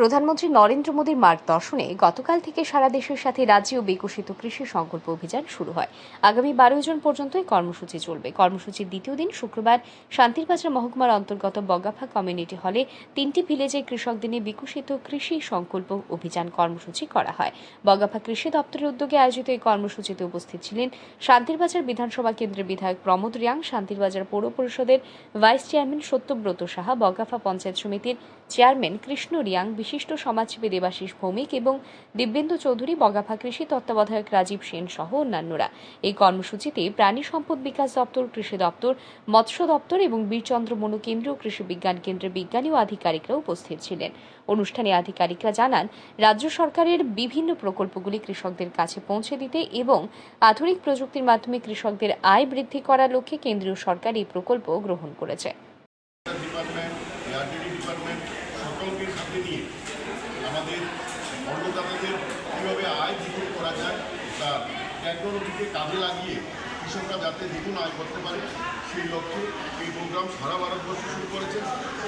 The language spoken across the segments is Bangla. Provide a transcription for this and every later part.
প্রধানমন্ত্রী নরেন্দ্র মোদীর মার্গদর্শনে গতকাল থেকে সারা দেশের সাথে রাজ্যেও বিকশিত কৃষি সংকল্প অভিযান শুরু হয়। আগামী বারোই জুন পর্যন্ত এই কর্মসূচি চলবে। কর্মসূচির দ্বিতীয় দিন শুক্রবার শান্তিরবাজার মহকুমার অন্তর্গত বগাফা কমিউনিটি হলে তিনটি ভিলেজে কৃষকদের নিয়ে বিকশিত কৃষি সংকল্প অভিযান কর্মসূচি করা হয়। বগাফা কৃষি দপ্তরের উদ্যোগে আয়োজিত এই কর্মসূচিতে উপস্থিত ছিলেন শান্তিরবাজার বিধানসভা কেন্দ্রের বিধায়ক প্রমোদ রিয়াং, শান্তিরবাজার পৌর পরিষদের ভাইস চেয়ারম্যান সত্যব্রত সাহা বগাফা পঞ্চায়েত সমিতির চেয়ারম্যান কৃষ্ণ রিয়াং বিশিষ্ট সমাজসেবী দেবাশিস ভৌমিক এবং দিব্যেন্দু চৌধুরী, বগাফা কৃষি তত্ত্বাবধায়ক রাজীব সেন সহ অন্যান্যরা। এই কর্মসূচিতে প্রাণী সম্পদ বিকাশ দপ্তর, কৃষি দপ্তর, মৎস্য দপ্তর এবং বীরচন্দ্র মনু কেন্দ্রীয় কৃষি বিজ্ঞান কেন্দ্রের বিজ্ঞানী ও আধিকারিকরা উপস্থিত ছিলেন। অনুষ্ঠানে আধিকারিকরা জানান, রাজ্য সরকারের বিভিন্ন প্রকল্পগুলি কৃষকদের কাছে পৌঁছে দিতে এবং আধুনিক প্রযুক্তির মাধ্যমে কৃষকদের আয় বৃদ্ধি করার লক্ষ্যে কেন্দ্রীয় সরকার এই প্রকল্প গ্রহণ করেছে। সকলকে সাথে নিয়ে আমাদের অন্নদাতাদের কীভাবে আয় দ্বিগুণ করা যায় তা টেকনোলজিকে কাজে লাগিয়ে কৃষকরা যাতে দ্বিগুণ আয় করতে পারে, সেই লক্ষ্যে এই প্রোগ্রাম সারা ভারতবর্ষে শুরু করেছে।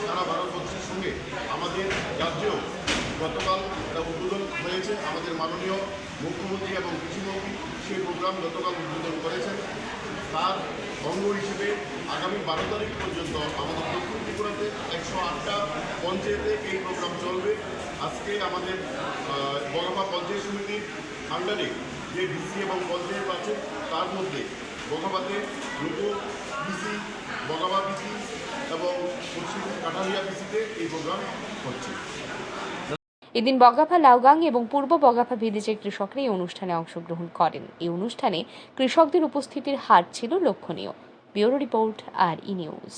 সারা ভারতবর্ষের সঙ্গে আমাদের রাজ্যেও গতকাল এটা উদ্বোধন হয়েছে। আমাদের মাননীয় মুখ্যমন্ত্রী এবং কৃষিমন্ত্রী সেই প্রোগ্রাম গতকাল উদ্বোধন করেছেন। তার অঙ্গ হিসেবে আগামী বারো তারিখ পর্যন্ত আমাদের দক্ষিণ ত্রিপুরাতে একশো আটটা পঞ্চায়েতে এই প্রোগ্রাম চলবে। আজকে আমাদের বগাপা পঞ্চায়েত সমিতির আন্ডারে যে ডিসি এবং পঞ্চায়েত আছে, তার মধ্যে বগাপাতে দুটো বিসি বগাপা বিসি এবং পশ্চিম কাঠালিয়া বিসিতে এই প্রোগ্রাম হচ্ছে। এদিন বগাফা লাউগাং এবং পূর্ব বগাফা ভিলেজের কৃষকরা এই অনুষ্ঠানে অংশগ্রহণ করেন। এই অনুষ্ঠানে কৃষকদের উপস্থিতির হার ছিল লক্ষণীয়। Bureau report R E news.